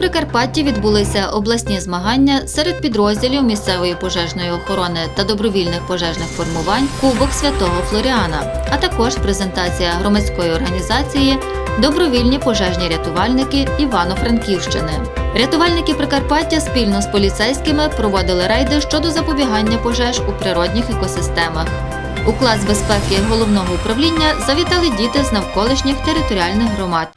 Прикарпатті відбулися обласні змагання серед підрозділів місцевої пожежної охорони та добровільних пожежних формувань Кубок Святого Флоріана, а також презентація громадської організації Добровільні пожежні рятувальники Івано-Франківщини. Рятувальники Прикарпаття спільно з поліцейськими проводили рейди щодо запобігання пожеж у природних екосистемах. У клас безпеки головного управління завітали діти з навколишніх територіальних громад.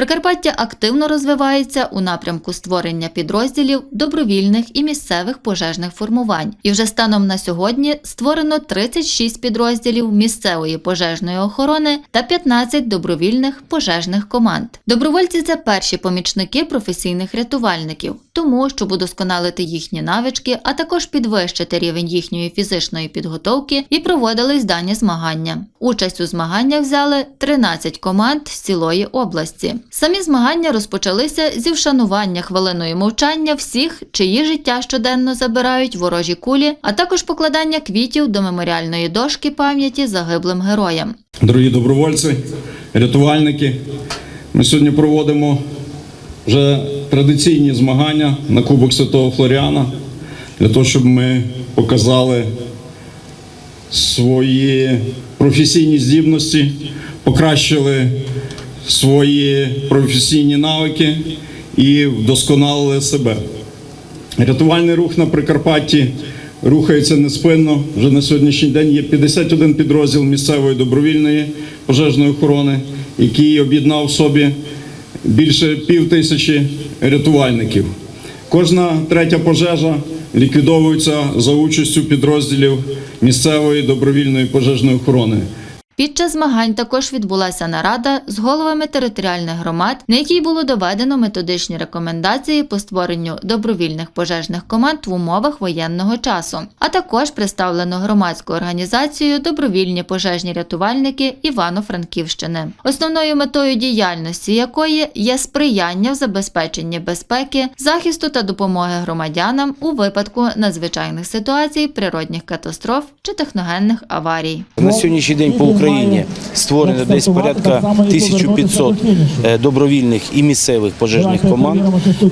Прикарпаття активно розвивається у напрямку створення підрозділів добровільних і місцевих пожежних формувань. І вже станом на сьогодні створено 36 підрозділів місцевої пожежної охорони та 15 добровільних пожежних команд. Добровольці це перші помічники професійних рятувальників, тому щоб удосконалити їхні навички, а також підвищити рівень їхньої фізичної підготовки і проводились дані змагання. Участь у змаганнях взяли 13 команд з цілої області. Самі змагання розпочалися зі вшанування хвилиною мовчання всіх, чиї життя щоденно забирають ворожі кулі, а також покладання квітів до меморіальної дошки пам'яті загиблим героям. Дорогі добровольці, рятувальники, ми сьогодні проводимо вже традиційні змагання на Кубок Святого Флоріана для того, щоб ми показали свої професійні здібності, покращили свої професійні навики і вдосконалили себе. Рятувальний рух на Прикарпатті рухається неспинно. Вже на сьогоднішній день є 51 підрозділ місцевої добровільної пожежної охорони, який об'єднав в собі більше пів тисячі рятувальників. Кожна третя пожежа ліквідовується за участю підрозділів місцевої добровільної пожежної охорони. Під час змагань також відбулася нарада з головами територіальних громад, на якій було доведено методичні рекомендації по створенню добровільних пожежних команд в умовах воєнного часу, а також представлено громадську організацію Добровільні пожежні рятувальники Івано-Франківщини, основною метою діяльності якої є сприяння в забезпеченні безпеки, захисту та допомоги громадянам у випадку надзвичайних ситуацій, природних катастроф чи техногенних аварій. На сьогоднішній день по Україні створено десь порядка 1500 е, добровільних і місцевих пожежних команд,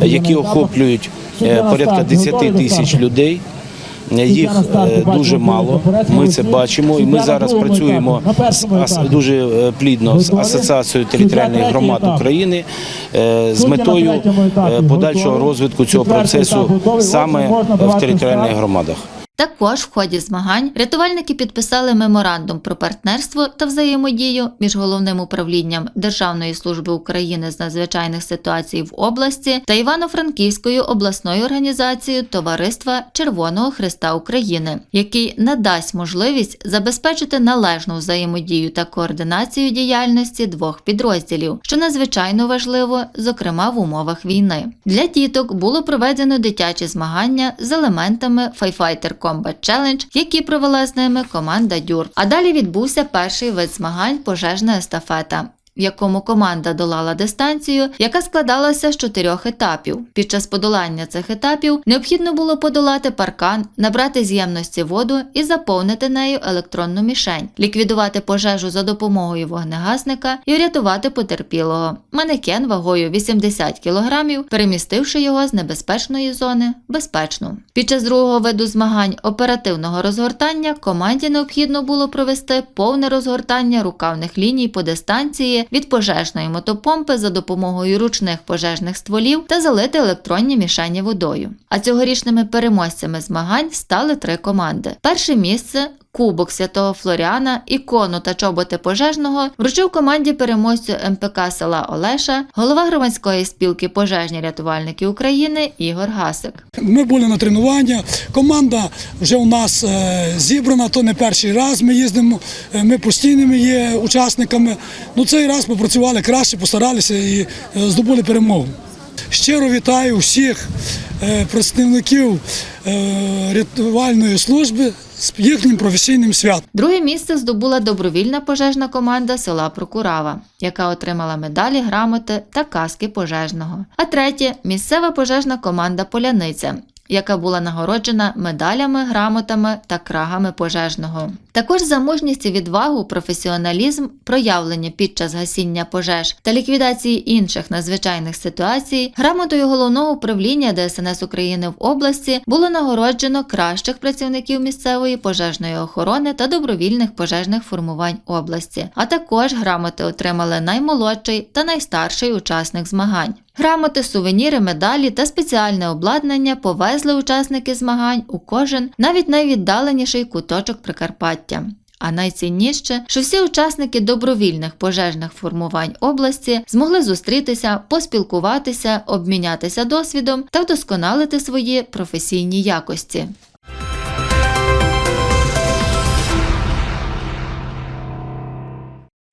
які охоплюють е, порядка 10 тисяч людей. Їх е, дуже мало. Ми це бачимо, і ми зараз працюємо з дуже плідно з асоціацією територіальних громад України з метою подальшого розвитку цього процесу саме в територіальних громадах. Також в ході змагань рятувальники підписали меморандум про партнерство та взаємодію між головним управлінням Державної служби України з надзвичайних ситуацій в області та Івано-Франківською обласною організацією Товариства Червоного Христа України, який надасть можливість забезпечити належну взаємодію та координацію діяльності двох підрозділів, що надзвичайно важливо, зокрема в умовах війни. Для діток було проведено дитячі змагання з елементами Firefighter Combat Challenge, які провела з ними команда Дюр. А далі відбувся перший вид змагань пожежна естафета. В якому команда долала дистанцію, яка складалася з чотирьох етапів. Під час подолання цих етапів необхідно було подолати паркан, набрати з ємності воду і заповнити нею електронну мішень, ліквідувати пожежу за допомогою вогнегасника і врятувати потерпілого. Манекен вагою 80 кг, перемістивши його з небезпечної зони в безпечну. Під час другого виду змагань оперативного розгортання команді необхідно було провести повне розгортання рукавних ліній по дистанції від пожежної мотопомпи за допомогою ручних пожежних стволів та залити електронні мішені водою. А цьогорічними переможцями змагань стали три команди. Перше місце. Кубок Святого Флоріана, ікону та чоботи пожежного вручив команді переможцю МПК села Олеша, голова громадської спілки пожежні рятувальники України Ігор Гасик. Ми були на тренування. Команда вже у нас е, зібрана, то не перший раз. Ми їздимо, е, ми постійними є учасниками. Ну цей раз попрацювали краще, постаралися і е, здобули перемогу. Щиро вітаю всіх представників рятувальної служби з їхнім професійним святом. Друге місце здобула добровільна пожежна команда села Прокурава, яка отримала медалі, грамоти та каски пожежного. А третє місцева пожежна команда Поляниця, яка була нагороджена медалями, грамотами та крагами пожежного. Також за мужність і відвагу, професіоналізм, проявлення під час гасіння пожеж та ліквідації інших надзвичайних ситуацій, грамотою головного управління ДСНС України в області було нагороджено кращих працівників місцевої пожежної охорони та добровільних пожежних формувань області. А також грамоти отримали наймолодший та найстарший учасник змагань. Грамоти, сувеніри, медалі та спеціальне обладнання повезли учасники змагань у кожен навіть найвіддаленіший куточок Прикарпаття. А найцінніше, що всі учасники добровільних пожежних формувань області змогли зустрітися, поспілкуватися, обмінятися досвідом та вдосконалити свої професійні якості.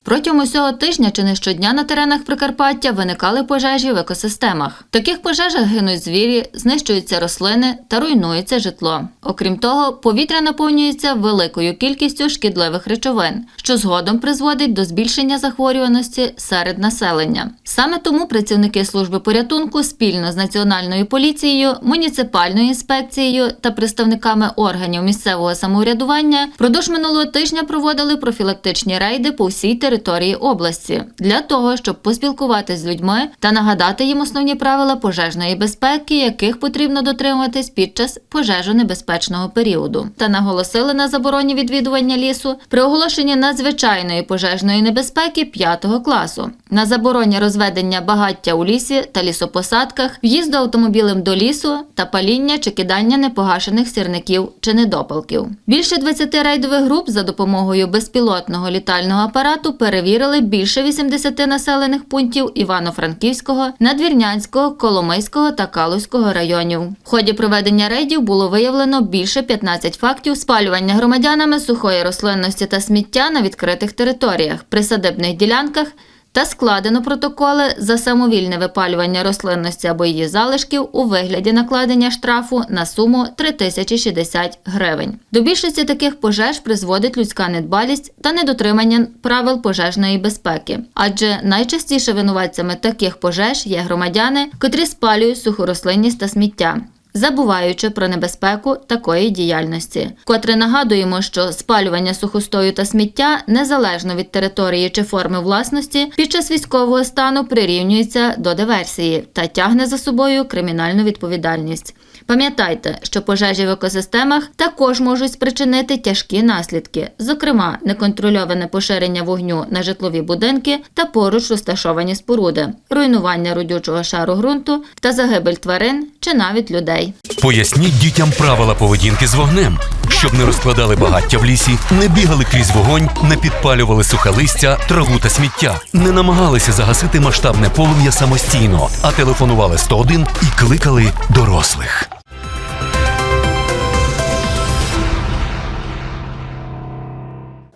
Протягом усього тижня чи не щодня на теренах Прикарпаття виникали пожежі в екосистемах. В таких пожежах гинуть звірі, знищуються рослини та руйнується житло. Окрім того, повітря наповнюється великою кількістю шкідливих речовин, що згодом призводить до збільшення захворюваності серед населення. Саме тому працівники служби порятунку спільно з національною поліцією, муніципальною інспекцією та представниками органів місцевого самоврядування впродовж минулого тижня проводили профілактичні рейди по всій території області для того, щоб поспілкуватися з людьми та нагадати їм основні правила пожежної безпеки, яких потрібно дотримуватись під час пожежонебезпечного періоду, та наголосили на забороні відвідування лісу при оголошенні надзвичайної пожежної небезпеки 5 класу, на забороні розведення багаття у лісі та лісопосадках, в'їзду автомобілем до лісу та паління чи кидання непогашених сірників чи недопалків. Більше 20 рейдових груп за допомогою безпілотного літального апарату перевірили більше 80 населених пунктів Івано-Франківського, Надвірнянського, Коломийського та Калузького районів. В ході проведення рейдів було виявлено більше 15 фактів спалювання громадянами сухої рослинності та сміття на відкритих територіях, присадибних ділянках та складено протоколи за самовільне випалювання рослинності або її залишків у вигляді накладення штрафу на суму 3060 гривень. До більшості таких пожеж призводить людська недбалість та недотримання правил пожежної безпеки, адже найчастіше винуватцями таких пожеж є громадяни, котрі спалюють суху рослинність та сміття забуваючи про небезпеку такої діяльності. Котре нагадуємо, що спалювання сухостою та сміття незалежно від території чи форми власності під час військового стану прирівнюється до диверсії та тягне за собою кримінальну відповідальність. Пам'ятайте, що пожежі в екосистемах також можуть спричинити тяжкі наслідки, зокрема неконтрольоване поширення вогню на житлові будинки та поруч розташовані споруди, руйнування родючого шару ґрунту та загибель тварин чи навіть людей. Поясніть дітям правила поведінки з вогнем, щоб не розкладали багаття в лісі, не бігали крізь вогонь, не підпалювали сухе листя, траву та сміття, не намагалися загасити масштабне полум'я самостійно, а телефонували 101 і кликали дорослих.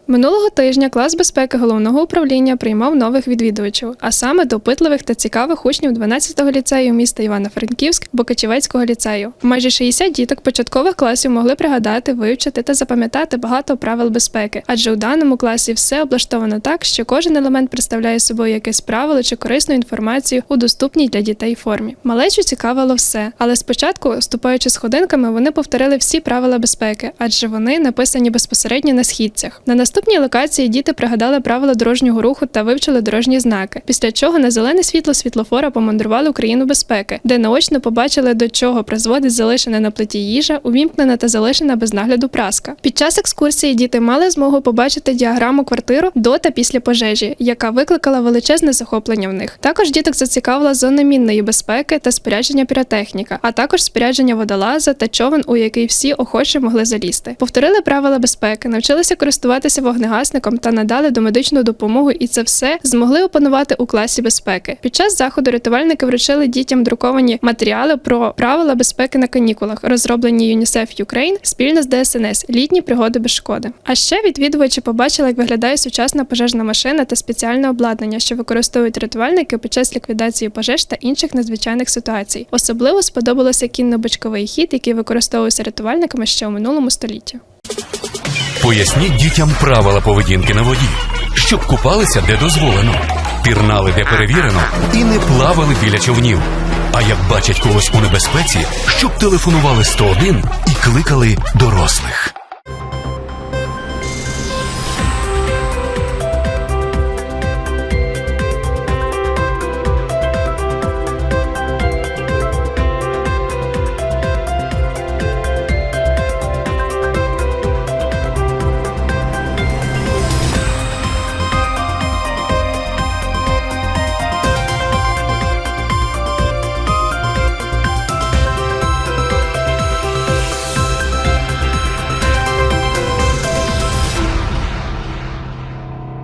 Минулого тижня клас безпеки головного управління приймав нових відвідувачів, а саме допитливих та цікавих учнів 12-го ліцею міста Івано-Франківськ Бокачівецького ліцею. Майже 60 діток початкових класів могли пригадати, вивчити та запам'ятати багато правил безпеки, адже у даному класі все облаштовано так, що кожен елемент представляє собою якесь правило чи корисну інформацію у доступній для дітей формі. Малечу цікавило все, але спочатку, ступаючи сходинками, вони повторили всі правила безпеки, адже вони написані безпосередньо на східцях. На наступній локації діти пригадали правила дорожнього руху та вивчили дорожні знаки. Після чого на зелене світло світлофора помандрували Україну безпеки, де наочно побачили, до чого призводить залишена на плиті їжа, увімкнена та залишена без нагляду праска. Під час екскурсії діти мали змогу побачити діаграму квартиру до та після пожежі, яка викликала величезне захоплення в них. Також діток зацікавила зона мінної безпеки та спорядження піротехніка, а також спорядження водолаза та човен, у який всі охоче могли залізти. Повторили правила безпеки, навчилися користуватися вогнегасником та надали домедичну допомогу, і це все змогли опанувати у класі безпеки. Під час заходу рятувальники вручили дітям друковані матеріали про правила безпеки на канікулах, розроблені UNICEF Ukraine спільно з ДСНС літні пригоди без шкоди. А ще відвідувачі побачили, як виглядає сучасна пожежна машина та спеціальне обладнання, що використовують рятувальники під час ліквідації пожеж та інших надзвичайних ситуацій. Особливо сподобалося кінно-бочковий хід, який використовувався рятувальниками ще у минулому столітті. Поясніть дітям правила поведінки на воді, щоб купалися де дозволено, пірнали де перевірено і не плавали біля човнів. А як бачать когось у небезпеці, щоб телефонували 101 і кликали дорослих.